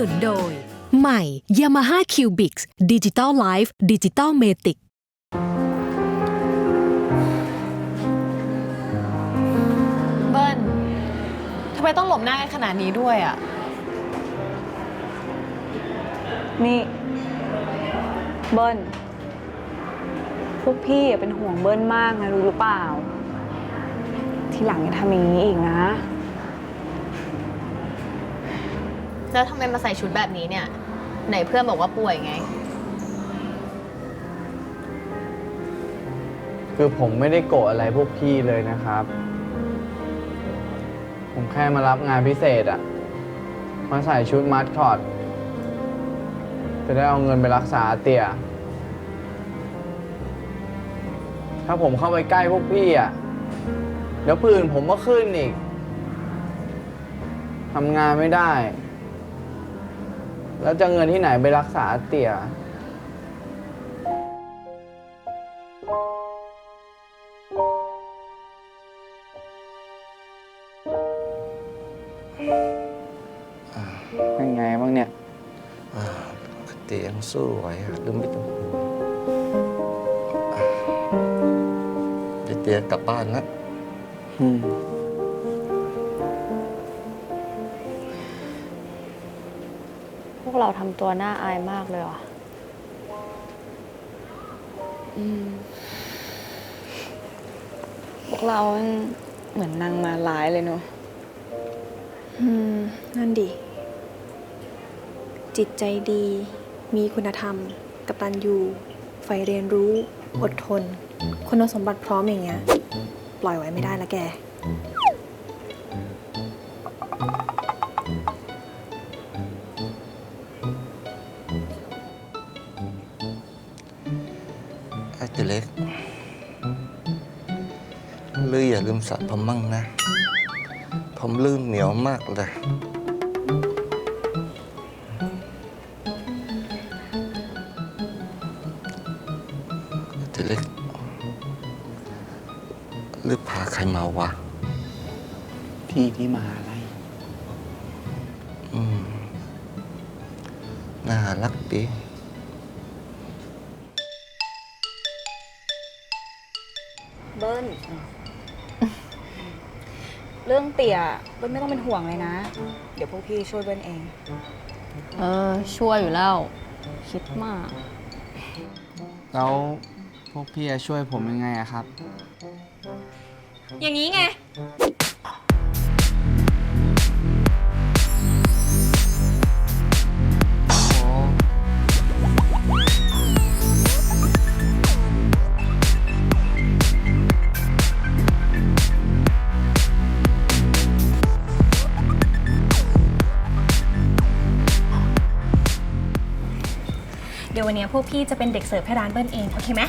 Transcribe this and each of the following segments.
นุนโดย ใหม่ Yamaha Cubics Digital Life Digital Matic เบิ้ลทำไมต้องหลบหน้ากันขนาดนี้ด้วยอะ นี่ เบิ้ลพวกพี่เป็นห่วงเบิ้ลมากนะรู้หรือเปล่า ทีหลังอย่าทำอย่างนี้อีกนะ แล้วทำไมมาใส่ชุดแบบนี้เนี่ย ไหนเพื่อนบอกว่าป่วยไง คือผมไม่ได้โกรธอะไรพวกพี่เลยนะครับ ผมแค่มารับงานพิเศษอะมาใส่ชุดมัดคอตจะได้เอาเงินไปรักษาเตี่ย ถ้าผมเข้าไปใกล้พวกพี่อะเดี๋ยวผื่นผมก็ขึ้นอีกทำงานไม่ได้ แล้วจะเงินที่ไหนไปรักษาเตี่ยเป็นไงบ้างเนี่ยอ่าปกติยังสู้ไหวอะลืมไม่ต้องห่วงอะเดี๋ยวเตียกลับบ้านนะ อืม วกเราทำตัวน่าอายมากเลยว่ะพวกเราเหมือนนางมาร้ายเลยเนาะอืม นั่นดิ จิตใจดี มีคุณธรรม กตัญญูใฝ่เรียนรู้ อดทน คุณสมบัติพร้อมอย่างเงี้ย ปล่อยไว้ไม่ได้ละแก สระผมมั่งนะ ผมลื่นเหนียวมากเลยไอ้ตัวเล็กลือพาใครมาวะ พี่ที่มหาลัยอืม น่ารักดี เบิ้ล เรื่องเตี่ยเบิ้ลไม่ต้องเป็นห่วงเลยนะ เดี๋ยวพวกพี่ช่วยเบิ้ลเอง เออช่วยอยู่แล้ว คิดมาก แล้วพวกพี่จะช่วยผมยังไงอะครับ อย่างนี้ไง วันนี้พวกพี่จะเป็นเด็กเสิร์ฟให้ร้านเบิ้ลเอง โอเคไหม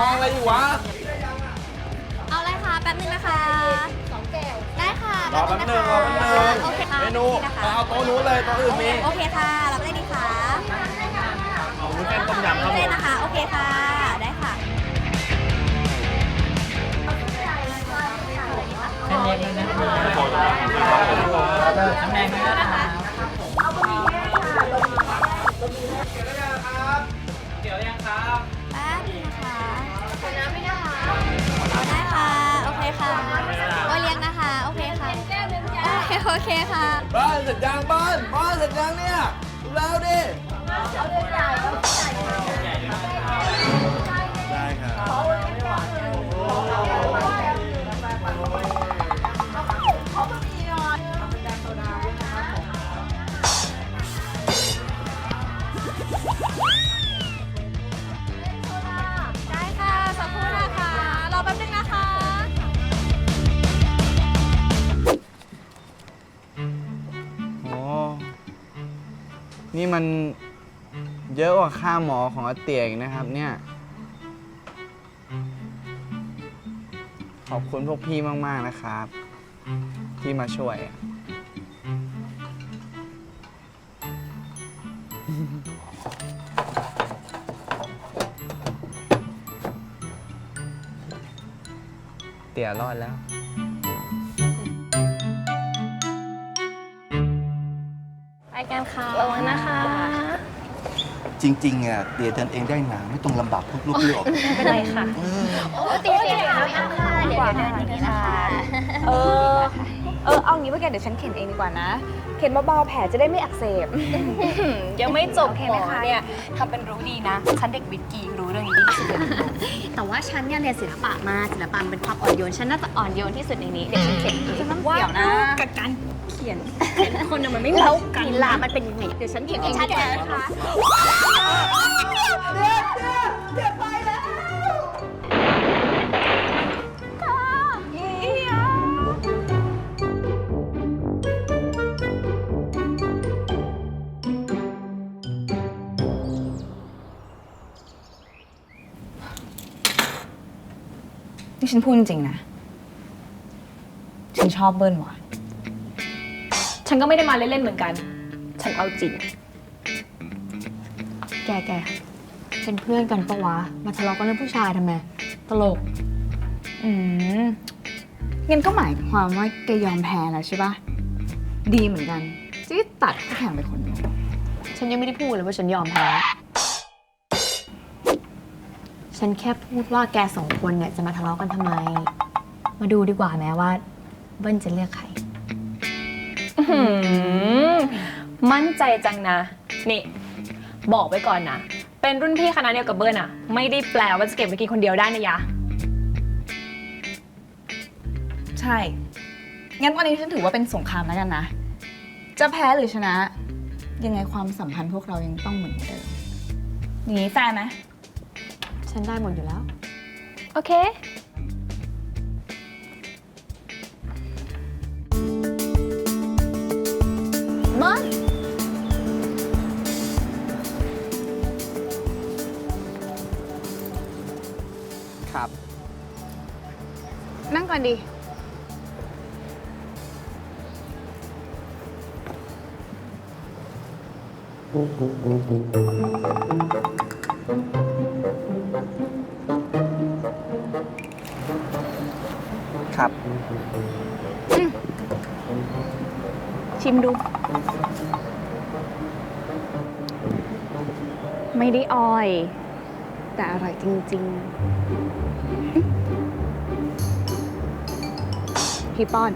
มองอะไรอยู่วะ เอาเลยค่ะ แป๊บนึงนะคะสองแก้วได้ค่ะรอแป๊บนึงรอแป๊บนึงโอเคค่ะเมนูนี่นะคะเอาโต๊ะนู้นเลยโต๊ะอื่นมีโอเคค่ะรับได้ดีค่ะเอาวุ้นเส้นต้มยำครับผเส้นมนะคะ โอเคค่ะ ได้ค่ะแเยอะกว่าค่าหมอของอาเตียอีกนะครับ เนี่ย ขอบคุณพวกพี่มากๆนะครับ ที่มาช่วย เตี่ยรอดแล้ว ไปกันค่ะระวังนะคะ จริงๆอะเตียเดินเองได้นะไม่ต้องลำบากทุกลูกเลือกไม่เป็นไรค่ะ โอ้ตีเตียแล้วค่ะเดี๋ยวเดินอย่างนี้นะคะ เออ เออเอางี้ว่าแกเดี๋ยวฉันเข็นเองดีกว่านะ เข็นเบาๆแผลจะได้ไม่อักเสบ ยังไม่จบโอเคหไหมมอคะ เนี่ยทำเป็นรู้ดีนะ ฉันเด็กวิทย์กีรู้เรื่องนี้ดีที่สุดเลยแต่ว่าฉันเนี่ยเรียนศิลปะมาศิลปะมันเป็นความอ่อนโยน ฉันน่าจะอ่อนโยนที่สุดในนี้ เดี๋ยวฉันเขียนเองฉันน้ำเกี่ยวนะกับการเขียนคนน่ะมันไม่แล้เท่าวกันกีฬามันเป็นยังไงเดี๋ยวฉันเขียนเองชัดดีกเจว่านนะคะ นี่ฉันพูดจริงๆนะ ฉันชอบเบิ้ลว่ะ ฉันก็ไม่ได้มาเล่นๆเหมือนกัน ฉันเอาจริง แกแกเป็นเพื่อนกันปะวะ มาทะเลาะกันเรื่องผู้ชายทำไม ตลก อืมงั้นก็หมายความว่าแกยอมแพ้แล้วใช่ปะดีเหมือนกันจะได้ตัดคู่แข่งไปคนหนึงฉันยังไม่ได้พูดเลยว่าฉันยอมแพ้ ฉันแค่พูดว่าแกสองคนเนี่ยจะมาทะเลาะกันทำไม มาดูดีกว่าแม้ว่าเบิ้ลจะเลือกใครหืมมั่นใจจังนะ นี่ บอกไว้ก่อนนะ เป็นรุ่นพี่คณะเดียวกับเบิร์นอะไม่ได้แปลว่าจะเก็บไว้กินคนเดียวได้นะยะ ใช่ งั้นวันนี้ฉันถือว่าเป็นสงครามแล้วกันนะ จะแพ้หรือชนะ ยังไงความสัมพันธ์พวกเรายังต้องเหมือนเดิมอย่างนี้แฟร์ไหม ฉันได้หมดอยู่แล้ว โอเค มอน ครับ นั่งก่อนดีครั ชิมดู ไม่ได้ออย แต่อร่อยจริง ๆ พี่ป้อน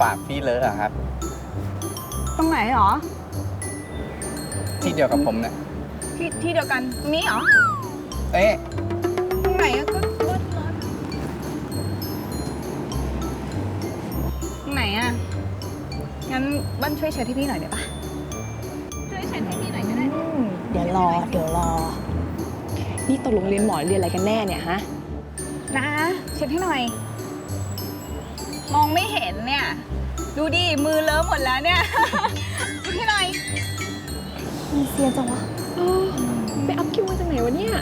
ปากพี่เลอะอะครับ ตรงไหนหรอ ที่เดียวกับผมเนี่ยที่ที่เดียวกันตรงนี้เหรอ เอ๊ะตรงไหนอะก็รถรถตรงไหนอะงั้นบ้านช่วยเช็ดให้พี่หน่อยได้ปะช่วยเช็ดให้พี่หน่อยก็ได้ เดี๋ยวรอ เดี๋ยวรอ นี่ตกลงเรียนหมอเรียนอะไรกันแน่เนี่ยฮะ นะ เช็ดให้หน่อย มองไม่เห็นเนี่ย ดูดิ มือเลอะหมดแล้วเนี่ยเช็ดให้หน่อยมีเซียนจังวะไปอัพคิวมาจากไหนวะเนี่ย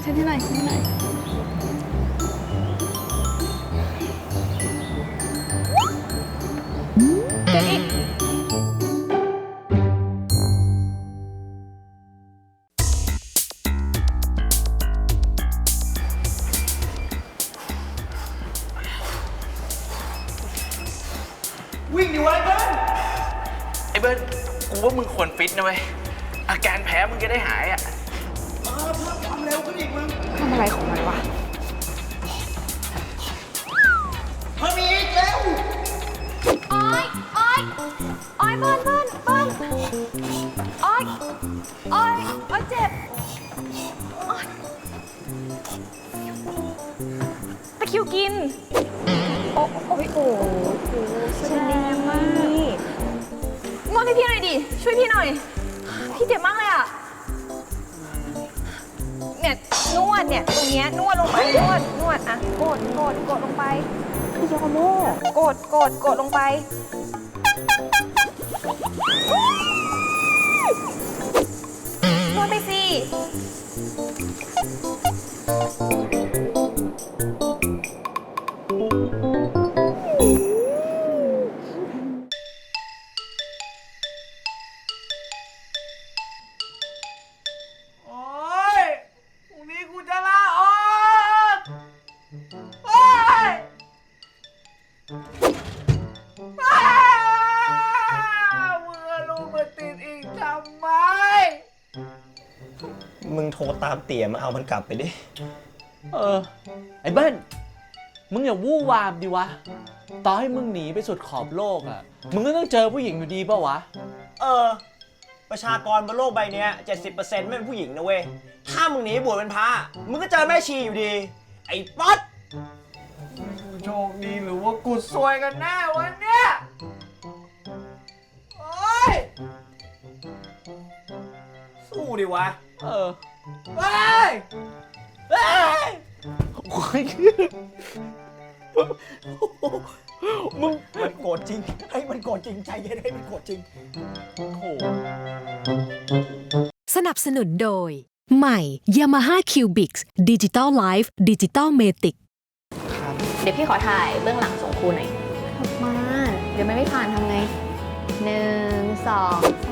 เช็ดให้หน่อยเช็ดให้หน่อยิตนะเว้ย อาการแพ้มึงจะได้หายอะ เอพิ่มความเร็วขึ้นอีกมึง ทำอะไรของมันวะพิ่มีเร็ว โอ๊ยโอ๊ยโอยเบิ้ลเบิ้ลเบิ้ลโอ๊ยโอ๊ยโอยเจ็บโอ๊ตะคิวกิน โอ้อยโอ้โห วดให้พี่หน่อยดิ ช่วยพี่หน่อย พี่เจ็บมากเลยอะ เนี่ยนวดเนี่ยตรงเนี้ยนวดลงไปนวดนวดอะกดกดกดลงไปพี่โยโมกดกดกดลงไป นวดไปสิ มึงโทรตามเตี๋ยมาเอามันกลับไปดิ เออ ไอ้เบิ้ลมึงอย่าวู่วามดิวะ ต่อให้มึงหนีไปสุดขอบโลกอะมึงก็ต้องเจอผู้หญิงอยู่ดีป่าวะ เออ ประชากรบนโลกใบเนี้ย70%ไม่เป็นผู้หญิงนะเว้ย ถ้ามึงหนีบวชเป็นพระมึงก็เจอแม่ชีอยู่ดี ไอ้ป๊อตกูโชคดีหรือว่ากูซวยกันแน่วันเนี้ยโอ๊ยสู้ดิวะ เออไปเฮ้ยโอ้ยมึงมันโกรธจริงให้มันโกรธจริงใจเย็นให้มันโกรธจริงโอ้โหสนับสนุนโดย ใหม่ Yamaha Cubics Digital Life Digital Matic เดี๋ยวพี่ขอถ่ายเบื้องหลังส่งครูหน่อยมาเดี๋ยวมันไม่ผ่านทำไงหนึ่งสองสาม